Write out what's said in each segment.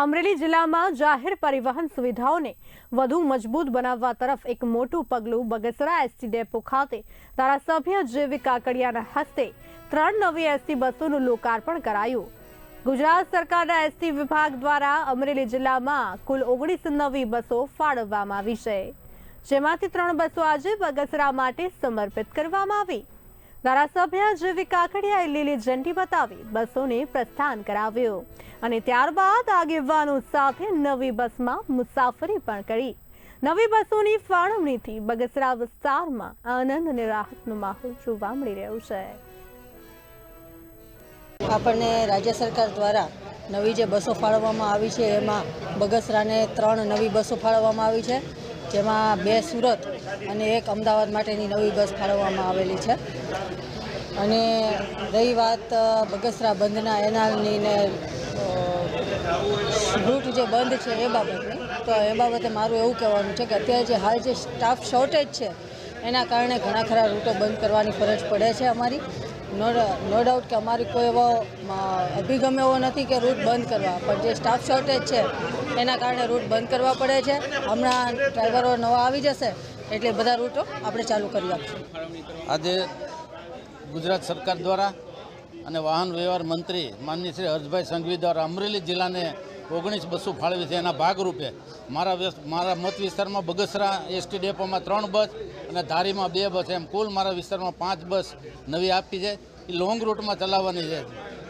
અમરેલી જિલ્લામાં જાહેર પરિવહન સુવિધાઓને વધુ મજબૂત બનાવવા તરફ એક મોટું પગલું બગસરા એસટી ડેપો ખાતે ધારાસભ્ય જેવી કાકડિયાના હસ્તે ત્રણ નવી એસટી બસોનું લોકાર્પણ કરાયું. ગુજરાત સરકારના એસટી વિભાગ દ્વારા અમરેલી જિલ્લામાં કુલ ઓગણીસ નવી બસો ફાળવવામાં આવી છે. જેમાંથી ત્રણ બસો આજે બગસરા માટે સમર્પિત કરવામાં આવી. ધારાસભ્ય જેવી કાકડિયાએ લીલી ઝંડી બતાવી બસોને પ્રસ્થાન કરાવ્યું. અને ત્યારબાદ આગેવાનો સાથે નવી બસમાં મુસાફરી પણ કરી. નવી બસોની ફાળવણીથી બગસરા વિસ્તારમાં આનંદ અને રાહતનો માહોલ જોવા મળી રહ્યો છે. આપણને રાજ્ય સરકાર દ્વારા નવી જે બસો ફાળવવામાં આવી છે, એમાં બગસરાને ત્રણ નવી બસો ફાળવવામાં આવી છે, જેમાં બે સુરત અને એક અમદાવાદ માટેની નવી બસ ફાળવવામાં આવેલી છે. અને રહી વાત બગસરા બંધના એનાલની ને રૂટ જે બંધ છે એ બાબતની, તો એ બાબતે મારું એવું કહેવાનું છે કે અત્યારે જે હાલ જે સ્ટાફ શોર્ટેજ છે, એના કારણે ઘણા ખરા રૂટો બંધ કરવાની ફરજ પડે છે અમારી. નો નો ડાઉટ કે અમારી કોઈ એવો અભિગમ એવો નથી કે રૂટ બંધ કરવા, પણ જે સ્ટાફ શોર્ટેજ છે, એના કારણે રૂટ બંધ કરવા પડે છે. હમણાં ડ્રાઈવરો નવા આવી જશે એટલે બધા રૂટો આપણે ચાલુ કરી આપશું. આજે ગુજરાત સરકાર દ્વારા અને વાહન વ્યવહાર મંત્રી માનની શ્રી હર્ષભાઈ સંઘવી દ્વારા અમરેલી જિલ્લાને ઓગણીસ બસો ફાળવી છે. એના ભાગરૂપે મારા મારા મત વિસ્તારમાં બગસરા એસટી ડેપોમાં ત્રણ બસ અને ધારીમાં બે બસ. એમ કુલ મારા વિસ્તારમાં પાંચ બસ નવી આપી છે. એ લોંગ રૂટમાં ચલાવવાની છે.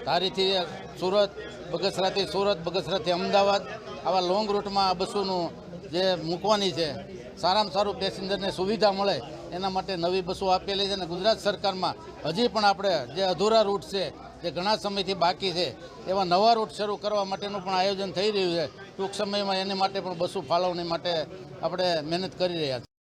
ધારીથી સુરત, બગસરાથી સુરત, બગસરાથી અમદાવાદ આવા લોંગ રૂટમાં આ બસોનું જે મૂકવાની છે, સારામાં સારું પેસેન્જરને સુવિધા મળે, એના માટે નવી બસો આપેલી છે અને ગુજરાત સરકારમાં હજી પણ આપણે જે અધૂરા રૂટ છે, જે ઘણા સમયથી બાકી છે, એવા નવા રૂટ શરૂ કરવા માટેનું પણ આયોજન થઈ રહ્યું છે. ટૂંક સમયમાં એની માટે પણ બસો ફાળવણી માટે આપણે મહેનત કરી રહ્યા છીએ.